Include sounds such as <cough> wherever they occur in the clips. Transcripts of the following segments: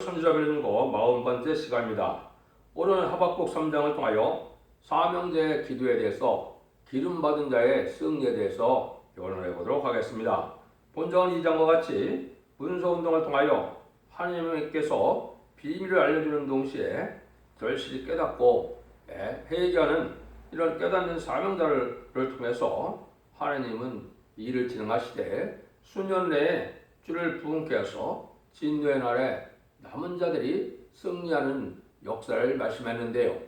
선지자별인고 40번째 시간입니다. 오늘은 하박국 3장을 통하여 사명제의 기도에 대해서 기름 받은 자의 승리에 대해서 변론해 보도록 하겠습니다. 본정은 2장과 같이 문서 운동을 통하여 하나님께서 비밀을 알려주는 동시에 절실히 깨닫고 예, 회개하는 이런 깨닫는 사명자를 통해서 하나님은 일을 진행하시되 수년 내에 주를 부흥케 하서 진노의 날에 남은 자들이 승리하는 역사를 말씀했는데요.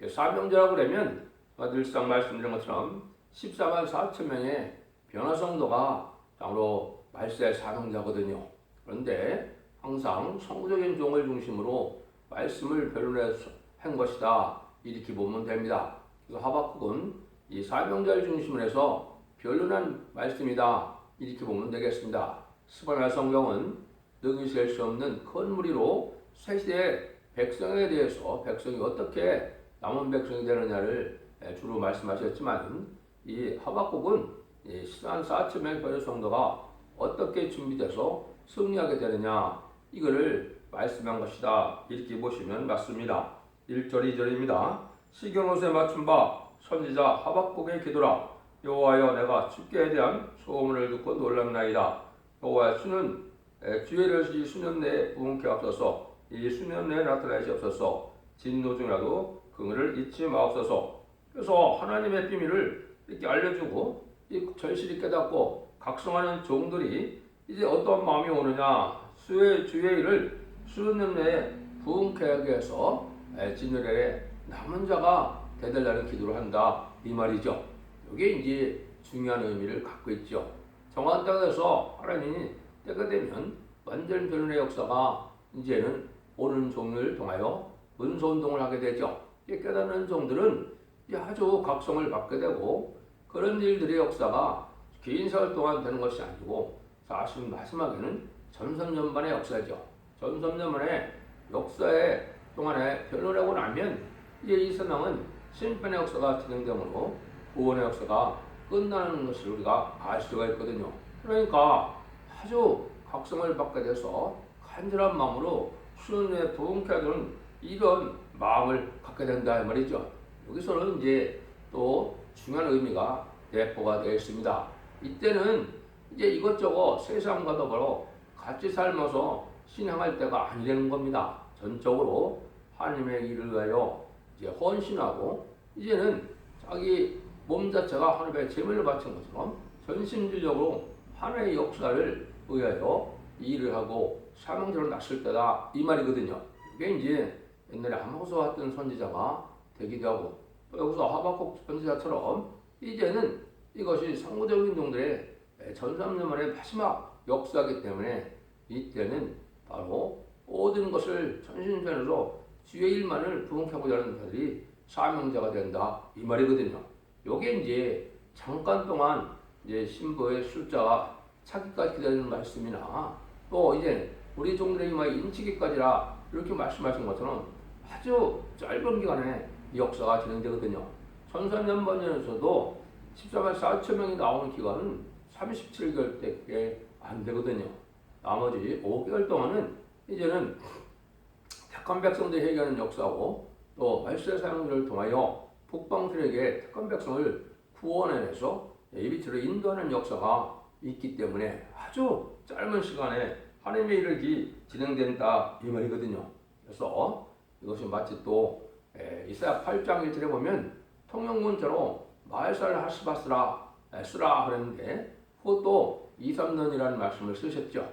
예, 사명자라고 그러면 늘상 말씀드린 것처럼 14만 4천 명의 변화성도가 바로 말세의 사명자거든요. 그런데 항상 성구적인 종을 중심으로 말씀을 변론한 것이다. 이렇게 보면 됩니다. 그래서 하박국은 이 사명자를 중심으로 해서 변론한 말씀이다. 이렇게 보면 되겠습니다. 스바나 성경은 능히 셀 수 없는 큰 무리로 세시대 백성에 대해서 백성이 어떻게 남은 백성이 되느냐를 주로 말씀하셨지만 이 하박국은 이 시간 4천명의 변호 성도가 어떻게 준비돼서 승리하게 되느냐 이거를 말씀한 것이다 이렇게 보시면 맞습니다. 1절 2절입니다. 시경옷에 맞춘 바 선지자 하박국의 기도라 여호와여 내가 주께에 대한 소문을 듣고 놀랐나이다. 여호와의 수는 주의를 이 수년 내에 부흥케 하옵소서. 이 수년 내에 나타나시옵소서 진노 중이라도 그를 잊지 마옵소서. 그래서 하나님의 비밀을 이렇게 알려주고 이 절실히 깨닫고 각성하는 종들이 이제 어떤 마음이 오느냐. 수의 주의 일을 수년 내에 부흥케 하게 해서 진노에 남은 자가 되달라는 기도를 한다. 이 말이죠. 이게 이제 중요한 의미를 갖고 있죠. 정한 땅에서 하나님이 때가 되면 완전 변론의 역사가 이제는 오는 종을 통하여 문소운동을 하게 되죠. 깨닫는 종들은 아주 각성을 받게 되고 그런 일들의 역사가 긴 세월 동안 되는 것이 아니고 사실 마지막에는 전선전반의 역사죠. 전선전반의 역사의 동안에 변론하고 나면 이제 이 세상은 심판의 역사가 진행되므로 구원의 역사가 끝나는 것을 우리가 알 수가 있거든요. 그러니까 아주 각성을 받게 돼서 간절한 마음으로 수련에 부흥케 하는 이런 마음을 갖게 된다 말이죠. 여기서는 이제 또 중요한 의미가 내포가 되어 있습니다. 이때는 이제 이것저것 세상과 더불어 같이 살면서 신앙할 때가 아니라는 겁니다. 전적으로 하나님의 일을 위하여 이제 헌신하고 이제는 자기 몸 자체가 하나님의 재물을 바친 것처럼 전심전력으로 하나님의 역사를 의하여 일을 하고 사명자로 났을 때다 이 말이거든요. 이게 이제 옛날에 아모서 왔던 선지자가 되기도 하고 또 여기서 하박국 선지자처럼 이제는 이것이 상고적인 종들의 전삼년만의 마지막 역사이기 때문에 이때는 바로 모든 것을 전신전으로 주의 일만을 부응하고자 하는 자들이 사명자가 된다 이 말이거든요. 요게 이제 잠깐 동안 이제 신부의 숫자가 차기까지 기다리는 말씀이나 또 이제 우리 종들의 막 인치기까지라 이렇게 말씀하신 것처럼 아주 짧은 기간에 이 역사가 진행되거든요. 천사년번년에서도 14만 4천 명이 나오는 기간은 37개월밖에 안 되거든요. 나머지 5개월 동안은 이제는 택한 백성들이 해결하는 역사고 또 말세 사용들을 통하여 북방들에게 택한 백성을 구원해내서 예비치로 인도하는 역사가 있기 때문에 아주 짧은 시간에 하나님의 일을 진행된다 이 말이거든요. 그래서 이것이 마치 또 이사야 8장 1절에 보면 통영문자로 마을살 하스바스라 쓰라 그랬는데 그것도 2, 3년이라는 말씀을 쓰셨죠.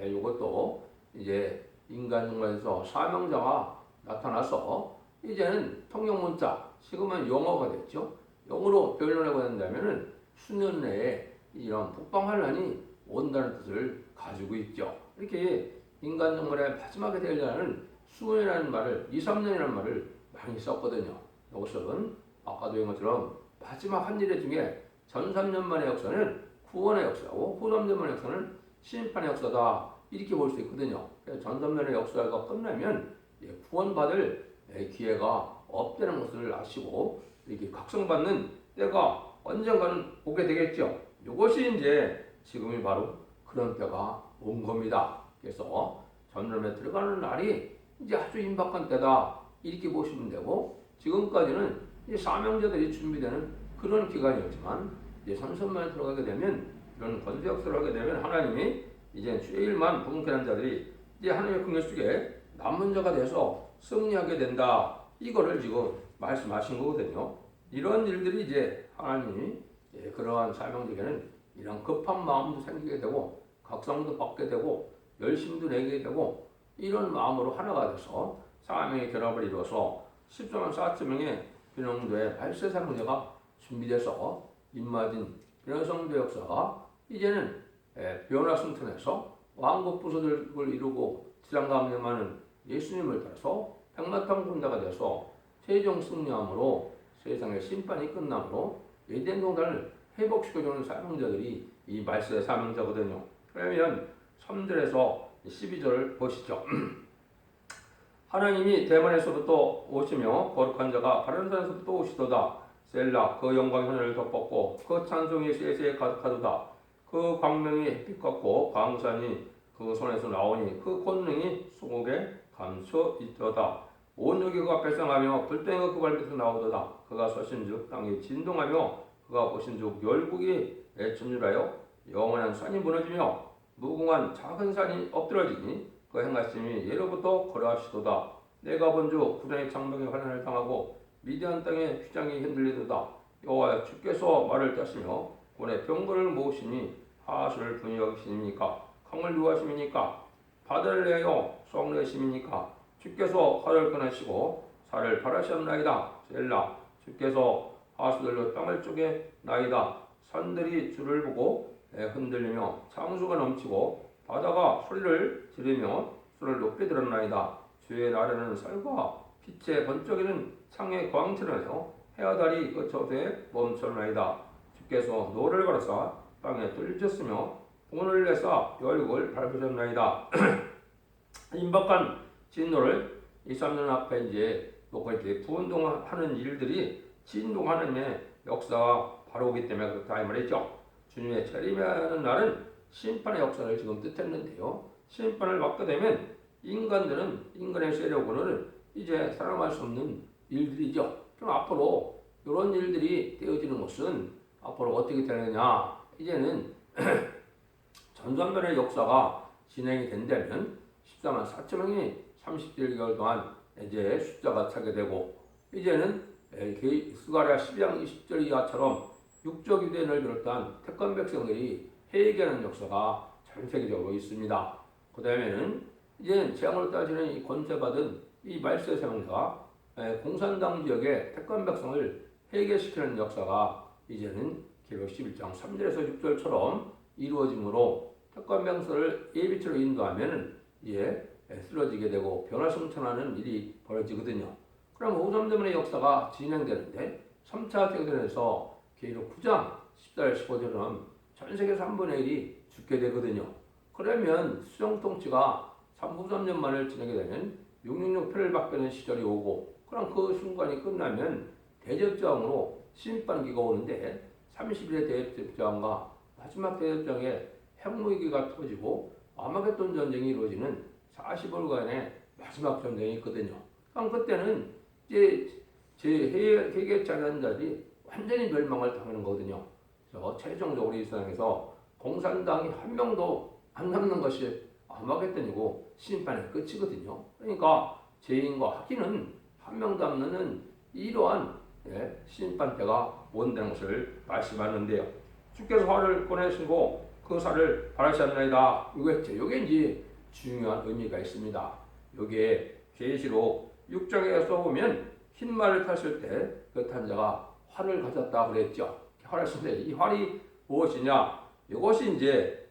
이것도 이제 인간 중에서 사명자가 나타나서 이제는 통영문자 지금은 영어가 됐죠. 영어로 변론하고 된다면은 수년 내에 이런 북방 환란이 온다는 뜻을 가지고 있죠. 이렇게 인간 정말의 마지막에 되려는 수년이라는 말을 2, 3년이라는 말을 많이 썼거든요. 이것은 아까도 한 것처럼 마지막 한일 중에 전 3년 만의 역사는 구원의 역사고 후 3년 만의 역사는 심판의 역사다 이렇게 볼 수 있거든요. 전 3년의 역사가 끝나면 구원받을 기회가 없다는 것을 아시고 이렇게 각성받는 때가 언젠가는 오게 되겠죠. 이것이 이제 지금이 바로 그런 때가 온 겁니다. 그래서 전염에 들어가는 날이 이제 아주 임박한 때다 이렇게 보시면 되고 지금까지는 이제 사명자들이 준비되는 그런 기간이었지만 이제 선선만에 들어가게 되면 이런 역사를 하게 되면 하나님이 이제 죄일만 부흥케한 자들이 이제 하나님의 긍휼 속에 남은 자가 돼서 승리하게 된다 이거를 지금 말씀하신 거거든요. 이런 일들이 이제 하나님이 예, 그러한 사명적에는 이런 급한 마음도 생기게 되고 각성도 받게 되고 열심도 내게 되고 이런 마음으로 하나가 돼서 사명의 결합을 이루어서 14만 4천 명의 변형도의 발세 사명자가 준비돼서 임마진 변성도 역사가 이제는 예, 변화 승천해서 왕국 부서들을 이루고 지상감염하는 예수님을 따라서 백마탄 군자가 되어서 최종 승리함으로 세상의 심판이 끝남으로 에덴 동산을 회복시켜주는 사명자들이 이 말세의 사명자거든요. 그러면 3절에서 12절을 보시죠. <clears throat> 하나님이 대만에서부터 오시며 거룩한 자가 바른 산에서부터 오시도다. 셀라 그 영광이 하늘을 덮었고 그 찬송이 세세에 가득하도다. 그 광명이 햇빛 같고 광산이 그 손에서 나오니 그 권능이 수국에 감춰 있도다. 온 여기가 발상하며 불땡이가 그 발밑에서 나오도다. 그가 서신즉 땅이 진동하며 그가 보신즉 열국이 애춤질하여 영원한 산이 무너지며 무궁한 작은 산이 엎드러지니 그 행하심이 예로부터 거라하시도다. 내가 본주 구단의 장벽에 환난을 당하고 미디안 땅의 휘장이 흔들리도다. 여호와 주께서 말을 따시며 본의 병거를 모으시니 하수를 분이 여기시니까 강을 유하심이니까 바다를 내어 썩내심이니까 주께서 화를 끊으시고 살을 바라셨나이다. 셀라 주께서 하수들로 땅을 쪼개 나이다. 산들이 주를 보고 흔들리며 창수가 넘치고 바다가 소리를 지르며 수를 높이 들었나이다. 주의 나라는 살과 빛의 번쩍이는 창의 광채로서 해아달이 그 저수에 멈춰나이다. 주께서 노를 가라사 땅에 뚫리셨으며 오늘 내사 열국을 밟으셨나이다. <clears throat> 임박한 진노를 이 3년 앞에 이제 놓고 이렇게 부운동하는 일들이 진동하는 역사가 바로 오기 때문에 그렇다 이 말이죠. 주님의 재림하는 날은 심판의 역사를 지금 뜻했는데요. 심판을 받게 되면 인간들은 인간의 세력으로는 이제 살아날 수 없는 일들이죠. 그럼 앞으로 이런 일들이 되어지는 것은 앞으로 어떻게 되느냐? 이제는 <clears throat> 전산변의 역사가 진행이 된다면 14만 4천 명이 37개월 동안 이제 숫자가 차게 되고 이제는 스가랴 12장 20절 이하처럼 육적 유대인을 비롯한 태권 백성들이 회개하는 역사가 전 세계적으로 있습니다. 그 다음에는 이제 재앙을 따지는 이 권세받은 이 말세 세명자 공산당 지역의 태권 백성을 회개시키는 역사가 이제는 기록 11장 3절에서 6절처럼 이루어지므로 태권 백성을 예비처로 인도하면 이제 쓰러지게 되고 변화성천하는 일이 벌어지거든요. 그럼 오삼대문의 역사가 진행되는데 3차 세계대전에서 기록 9장 14절 15절은 전 세계에서 3분의 1이 죽게 되거든요. 그러면 수정 통치가 3, 3년 만에 진행이 되면 666 표를 되는 시절이 오고 그럼 그 순간이 끝나면 대접장으로 심판기가 오는데 30일의 대접장과 마지막 대접장에 핵무기가 터지고 아마겟돈 전쟁이 이루어지는 40월간의 마지막 전쟁이 있거든요. 그럼 그때는 이제 제 회계 자산자들이 완전히 멸망을 당하는 거거든요. 그래서 최종적으로 이 세상에서 공산당이 한 명도 안 남는 것이 아마겟돈이고 심판의 끝이거든요. 그러니까 죄인과 학기는 한 명도 안 남는 이러한 예, 심판 때가 온다는 것을 말씀하는데요. 주께서 화를 꺼내시고 그 살을 바라셨나이다. 이게 이제 중요한 의미가 있습니다. 여기에 계시록 6장에 써보면 흰 말을 탔을 때 그 탄자가 활을 가졌다 그랬죠. 활을 쓰는데 이 활이 무엇이냐? 이것이 이제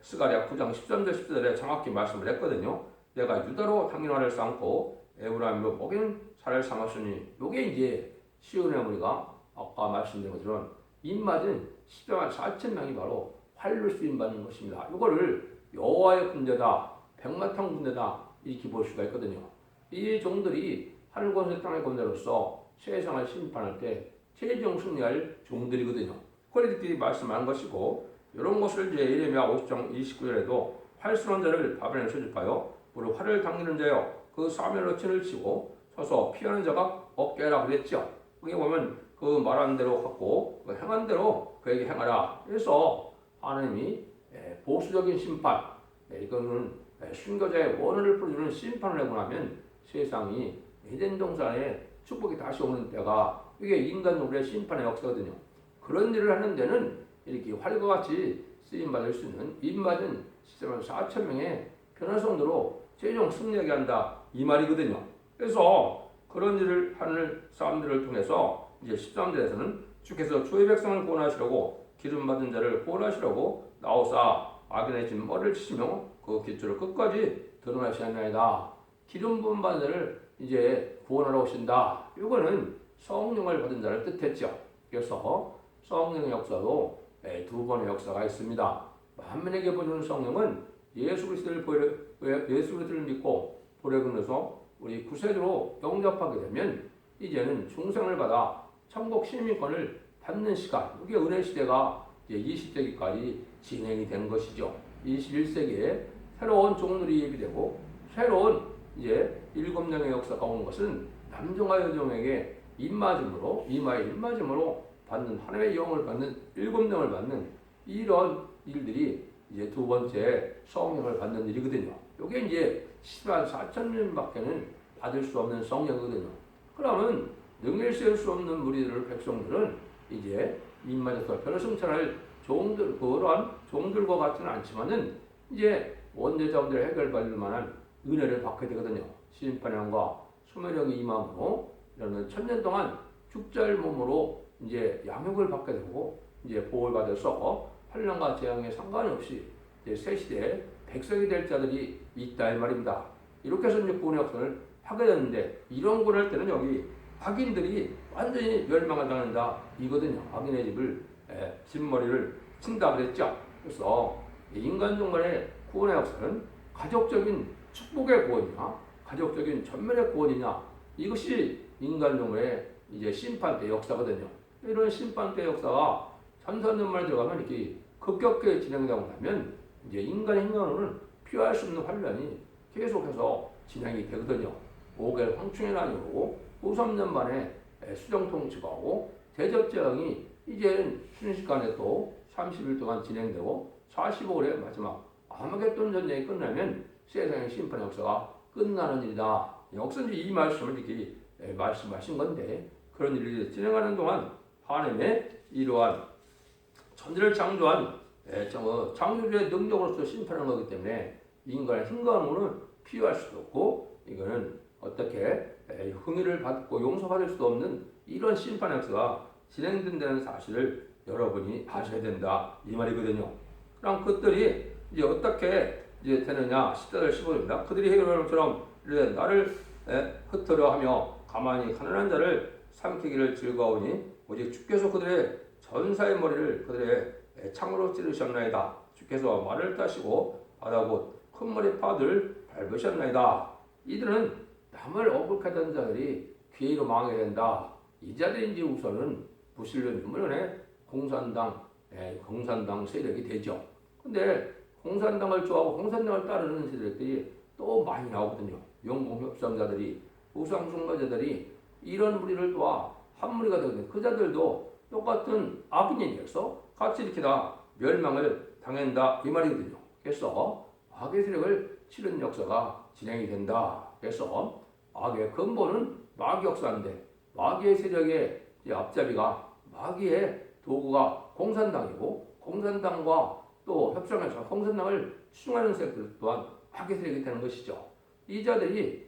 스가랴 9장 13절 14절에 정확히 말씀을 했거든요. 내가 유다로 당연화를 쌓고 에브라임으로 먹인 살을 삼았으니 이게 이제 시온의 무리가 아까 말씀드린 것처럼 입맞은 10만 4천 명이 바로 활로 쓰임 받는 것입니다. 이거를 여호와의 군대다, 백마탄 군대다 이렇게 볼 수가 있거든요. 이 종들이 하늘 권세 땅의 군대로서 세상을 심판할 때 최종 승리할 종들이거든요. 그들이 말씀한 것이고 이런 것을 이제 예레미야 50장 29절에도 활수론자를 바벨론에 소집하여 우리 활을 당기는 자요 그 사면으로 친을 치고 서서 피하는 자가 없게라 그랬죠. 거기 보면 그 말한 대로 갖고 그 행한 대로 그에게 행하라. 그래서 하나님이 예, 보수적인 심판 예, 이거는 예, 순교자의 원한을 풀어주는 심판을 하고 나면 세상이 에덴 동산에 축복이 다시 오는 때가 이게 인간 노래의 심판의 역사거든요. 그런 일을 하는 데는 이렇게 활과 같이 쓰임 받을 수 있는 입맞은 시스템을 4천 명의 변화성도로 최종 승리하게 한다 이 말이거든요. 그래서 그런 일을 하는 사람들을 통해서 이제 13절에서는 주께서 주의 백성을 구원하시려고 기름 받은 자를 구원하시려고 나오사 악인의 진 머리를 치시며 그 기초를 끝까지 드러나시나이다. 기름 부은 받은 자를 이제 구원하러 오신다. 이거는 성령을 받은 자를 뜻했죠. 그래서 성령의 역사도 예, 두 번의 역사가 있습니다. 만민에게 보여주는 성령은 예수 그리스도를 보여 예수 그리스도를 믿고 보내면서 우리 구세주로 영접하게 되면 이제는 중생을 받아 천국 시민권을 받는 시간. 이게 은혜 시대가 이제 20세기까지 진행이 된 것이죠. 21세기에 새로운 종들이 예비되고 새로운 이제 일곱 명의 역사가 온 것은 남종과 여종에게 입맞음으로 이마에 입맞음으로 받는 하나님의 영을 받는 일곱 명을 받는 이런 일들이 이제 두 번째 성령을 받는 일이거든요. 이게 이제 10만 4천 명밖에는 받을 수 없는 성령이거든요. 그러면 능일 세울 수 없는 무리들 백성들은 이제 별을 승천할 종들 그런 종들과 같지는 않지만은 이제 원죄자 문제를 해결받을 만한 은혜를 받게 되거든요. 심판형과 수매력이 임함으로 이러면 천년 동안 죽잘 몸으로 이제 양육을 받게 되고 이제 보호를 받아서 환란과 재앙에 상관이 없이 이제 새 시대에 백성이 될 자들이 있다 이 말입니다. 이렇게 해서 이제 구원의 역사를 하게 되는데 이런 구원할 때는 여기 악인들이 완전히 멸망을 당한다 이거든요. 악인의 집을 에, 집머리를 친다 그랬죠. 그래서 인간 종말의 구원의 역사는 가족적인 축복의 구원이냐, 가족적인 전면의 구원이냐 이것이 인간 종말의 이제 심판 때 역사거든요. 이런 심판 때 역사가 천사년말 들어가면 이렇게 급격하게 진행되고 나면 이제 인간의 행동으로는 피할 수 없는 환란이 계속해서 진행이 되거든요. 5개월 황충의 난이 오고 후 3년 만에 수정 통치가 오고 대접 재앙이 이제는 순식간에 또 30일 동안 진행되고 45일에 마지막 아마겟돈 전쟁이 끝나면 세상의 심판 역사가 끝나는 일이다. 역선지 이 말씀을 이렇게 말씀하신 건데 그런 일이 진행하는 동안 하나님의 이러한 천지를 창조한 창조주의 능력으로서 심판하는 거기 때문에 인간의 힘과으로는 피할 수도 없고 이거는 어떻게 흥의를 받고 용서받을 수도 없는 이런 심판 역사가 진행된다는 사실을 여러분이 아셔야 된다 이 말이거든요. 그럼 그들이 이제 어떻게 이제 되느냐 14절 15절입니다. 그들이 해결하는 것처럼 나를 흩으려 하며 가만히 가난한 자를 삼키기를 즐거우니 오직 주께서 그들의 전사의 머리를 그들의 창으로 찌르셨나이다. 주께서 말을 따시고 바다 곧큰 머리 파들 밟으셨나이다. 이들은 남을 억울하던 자들이 기회로 망하게 된다. 이 자들이 이제 우선은 부실련 주문에 공산당 예, 공산당 세력이 되죠. 근데 공산당을 좋아하고 공산당을 따르는 세력들이 또 많이 나오거든요. 용공협상자들이 우상숭배자들이 이런 무리를 도와 한 무리가 되거든요. 그 자들도 똑같은 악인이 되어서 같이 이렇게 다 멸망을 당한다 이 말이거든요. 그래서 악의 세력을 치는 역사가 진행이 된다. 그래서 악의 근본은 마귀 역사인데 마귀의 세력의 앞잡이가 마귀의 도구가 공산당이고 공산당과 또 협상해서 공산당을 추종하는 세력들 또한 세력이 되는 것이죠. 이 자들이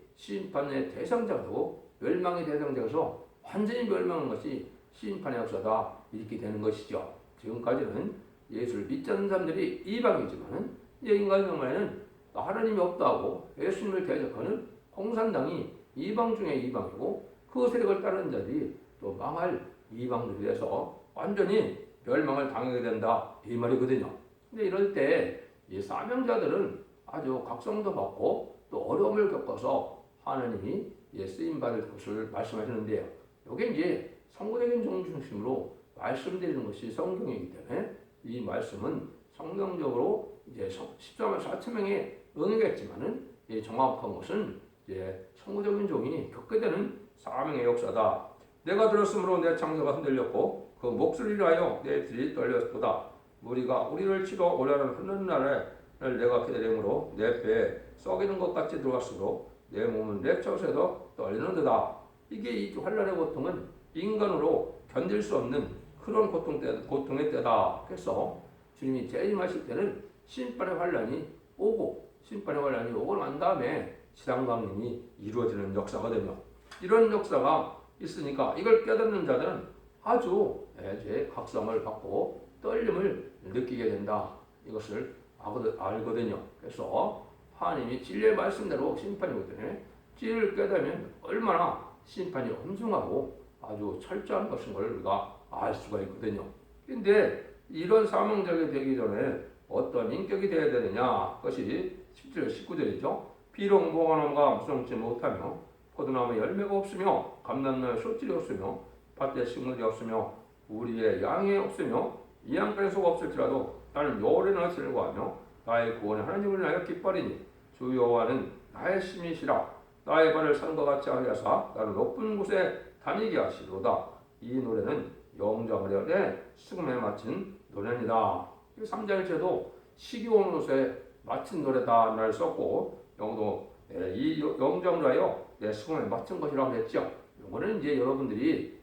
대상자가 되고 멸망의 대상자에서 완전히 멸망한 것이 심판의 역사다 이렇게 되는 것이죠. 지금까지는 예수를 믿지 않는 사람들이 이방이지만 인간 정말에는 하나님이 없다고 예수님을 대적하는 공산당이 이방 중에 이방이고 그 세력을 따르는 자들이 또 망할 이방들이 돼서 완전히 멸망을 당하게 된다 이 말이거든요. 근데 이럴 때 이 사명자들은 아주 각성도 받고 또 어려움을 겪어서 하나님이 쓰임 받을 것을 말씀하시는데요. 이게 이제 성공적인 종 중심으로 말씀드리는 것이 성경이기 때문에 이 말씀은 성경적으로 이제 14만 4천 명이 응하겠지만은 이 정확한 것은 이제 성구적인 종이 겪게 되는 사명의 역사다. 내가 들었으므로 내 창조가 흔들렸고 그 목소리를 하여 내 들이 떨렸도다. 우리가 우리를 치러 오라는 흐르는 날에 내가 기다림으로 내 배에 썩이는 것 같이 들어갔으므로 내 몸은 내 처세도 떨리는 듯다. 이게 이 환란의 고통은 인간으로 견딜 수 없는 그런 고통 때, 고통의 때다. 그래서 주님이 재림하실 때는 심판의 환란이 오고 심판의 환란이 오고 난 다음에 지상강림이 이루어지는 역사거든요. 이런 역사가 있으니까 이걸 깨닫는 자들은 아주 이제 각성을 받고 떨림을 느끼게 된다. 이것을 알거든요. 그래서 하나님이 진리의 말씀대로 심판이 오더니 진리를 깨달으면 얼마나 심판이 엄중하고 아주 철저한 것인 걸 우리가 알 수가 있거든요. 근데 이런 사명자가 되기 전에 어떤 인격이 되어야 되느냐? 그것이 17절, 19절이죠. 비록 무화과나무가 무성치 못하며 포도나무 열매가 없으며 감람나무 솥질이 없으며 밭에 식물이 없으며 우리의 양이 없으며 이 양간에 속 없을지라도 나는 여호와를 즐거워하며 나의 구원의 하나님을 나여 기뻐리니 주 여호와는 나의 심이시라. 나의 발을 산과 같이 하여사 나를 높은 곳에 다니게 하시로다. 이 노래는 영장하려내 수금에 마친 노래입니다. 3장 1절도 시기 오는 옷에 마친 노래다 날 썼고 영도 예, 이 영장을 하여 내 수금에 마친 것이라고 했죠. 이거는 이제 여러분들이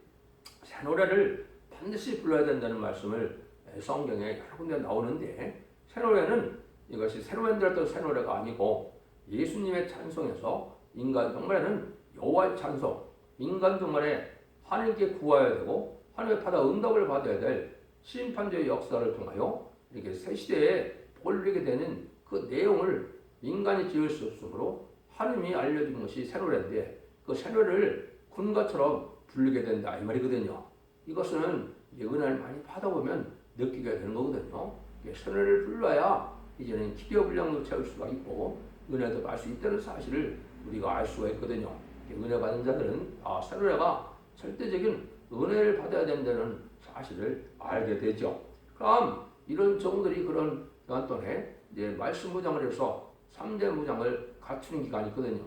새 노래를 반드시 불러야 된다는 말씀을 성경에 여러 군데 나오는데 새 노래는 이것이 새로 만들었던 새 노래가 아니고 예수님의 찬송에서 인간 정말에는 여호와의 찬송, 인간 정말에 하나님께 구해야 되고 하나님의 받아 응답을 받아야 될 심판주의 역사를 통하여 이렇게 새 시대에 볼리게 되는 그 내용을 인간이 지을 수 없으므로 하나님이 알려준 것이 새 노래인데 그 새 노래를 군가처럼 부르게 된다 이 말이거든요. 이것은 은혜를 많이 받아보면 느끼게 되는 거거든요. 선을 불러야 이제는 기대 분량도 채울 수가 있고 은혜도 받을 수 있다는 사실을 우리가 알 수가 있거든요. 은혜 받은 자들은 아, 선우가 절대적인 은혜를 받아야 된다는 사실을 알게 되죠. 그럼 이런 종들이 그런 기간 동안에 이제 말씀 무장을 해서 3대 무장을 갖추는 기간이 있거든요.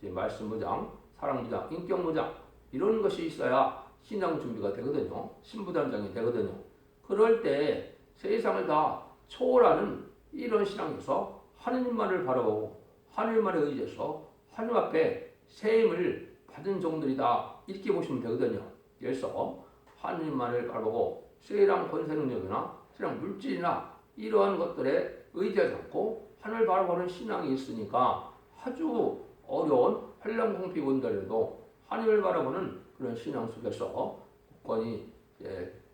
이제 말씀 무장, 사랑 무장, 인격 무장 이런 것이 있어야 신앙 준비가 되거든요. 신부단장이 되거든요. 그럴 때 세상을 다 초월하는 이런 신앙에서 하느님만을 바라보고 하늘만에 의지해서 하늘 앞에 세임을 받은 종들이다 이렇게 보시면 되거든요. 그래서 하느님만을 바라보고 세상 권세 능력이나 세상 물질이나 이러한 것들에 의지하지 않고 하늘 바라보는 신앙이 있으니까 아주 어려운 환란 공피 원달에도 하늘을 바라보는 그런 신앙 속에서 굳건히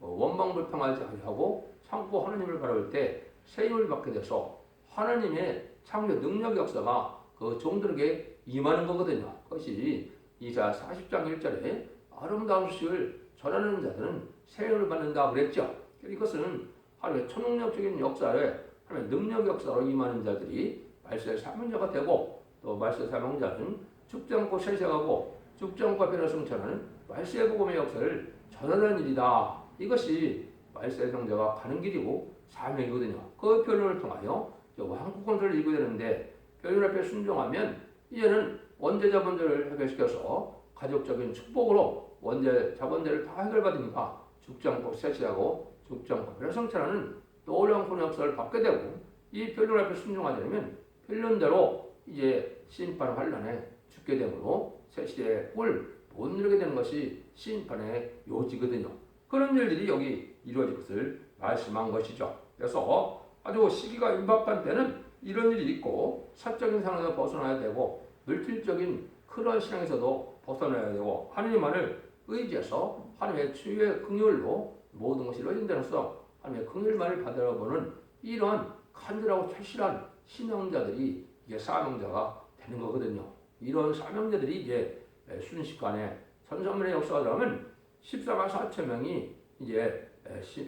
원망불평하지 아니하고 참고 하나님을 바라볼 때 세임을 받게 돼서 하나님의 창조 능력 역사가 그 종들에게 임하는 거거든요. 그것이 이사 40장 1절에 아름다운 소식을 전하는 자들은 세임을 받는다 그랬죠. 이것은 하나님의 초능력적인 역사에 하나님의 능력 역사로 임하는 자들이 말세 사명자가 되고 또 말세 사명자는 죽지 않고 세세하고 죽지 않고 변화 성천하는 말세 복음의 역사를 전하는 일이다. 이것이 말세 성자가 가는 길이고 사명이거든요. 그 변론을 통하여 한국 건설을 이루게 되는데 변론 앞에 순종하면 이제는 원죄 자본들을 해결시켜서 가족적인 축복으로 원죄 자본들을 다 해결받으니까 않고 세시하고 죽지 않고 변화 성천하는 놀라운 구원 역사를 받게 되고 이 변론 앞에 순종하지 않으면 변론대로 이제 심판 환란에 죽게 되므로 새 시대의 꿀못 누리게 되는 것이 심판의 요지거든요. 그런 일들이 여기 이루어질 것을 말씀한 것이죠. 그래서 아주 시기가 임박한 때는 이런 일이 있고 사적인 상황에서 벗어나야 되고 물질적인 그런 신앙에서도 벗어나야 되고 하나님만을 의지해서 하나님의 주의 긍휼로 모든 것이 이루어진다면서 하나님의 긍휼만을 받아보는 이러한 간절하고 철실한 신앙자들이 이게 사명자가 되는 거거든요. 이런 사명자들이 이제 순식간에 선선문의 역사가 들어가면 14만 4천 명이 이제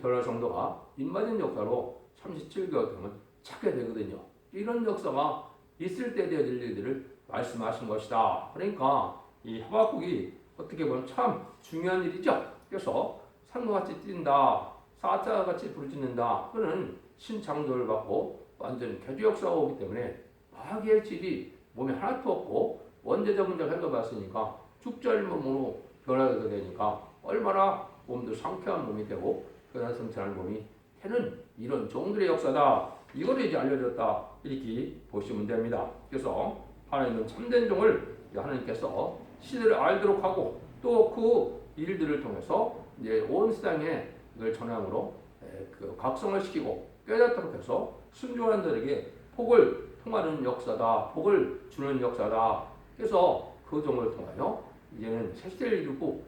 변화 정도가 인마진 역사로 37개월 동안 찾게 되거든요. 이런 역사가 있을 때 되어질 일들을 말씀하신 것이다. 그러니까 이 하박국이 어떻게 보면 참 중요한 일이죠. 그래서 산과 같이 뛴다, 사자 같이 부르짖는다. 그는 신창조를 받고 완전 개주 역사가 오기 때문에 마귀의 질이 몸이 하나도 없고 원죄적 문제를 해결받았으니까 죽절 몸으로 변화되게 되니까 얼마나 몸도 상쾌한 몸이 되고 편한 성찰한 몸이 되는 이런 종들의 역사다. 이거를 이제 알려줬다 이렇게 보시면 됩니다. 그래서 하나님은 참된 종을 하나님께서 시대를 알도록 하고 또 그 일들을 통해서 이제 온 세상에 이걸 전함으로 에, 그 각성을 시키고 깨닫도록 해서 순종하는 자에게 복을 통하는 역사다. 복을 주는 역사다. 그래서 그 종을 통하여 이제는 새 시대를 이루고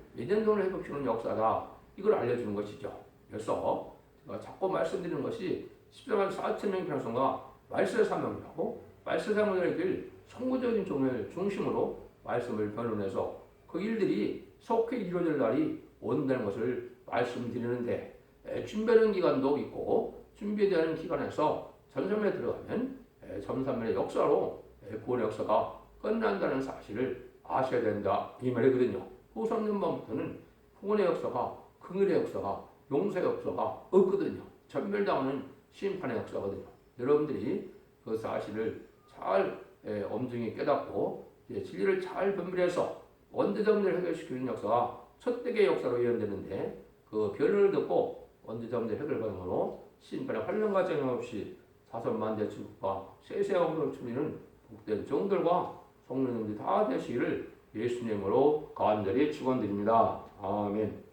종을 회복시키는 역사다. 이걸 알려주는 것이죠. 그래서 자꾸 말씀드리는 것이 14만 4천 명의 편성과 말세 사명이라고 말세 사명의 길 선구적인 종을 중심으로 말씀을 변론해서 그 일들이 속히 이루어질 날이 온다는 것을 말씀드리는데 에, 준비하는 기간도 있고 준비되는 기간에서 전선에 들어가면 에, 전선의 역사로 에, 구원의 역사가 끝난다는 사실을 아셔야 된다 이 말이거든요. 후성년반부터는 구원의 역사가 긍휼의 역사가 용서의 역사가 없거든요. 전멸당하는 심판의 역사거든요. 여러분들이 그 사실을 잘 에, 엄중히 깨닫고 이제 진리를 잘 분별해서 원대점들을 해결시키는 역사가 첫대의 역사로 예언되는데 그 변론을 듣고 원대점들 해결받음으로 심판의 환란과 재앙 없이 사선만대 출국과 세세하고 추리는 복된 종들과 성령님들이 다 되시기를 예수님으로 간절히 축원드립니다. 아멘.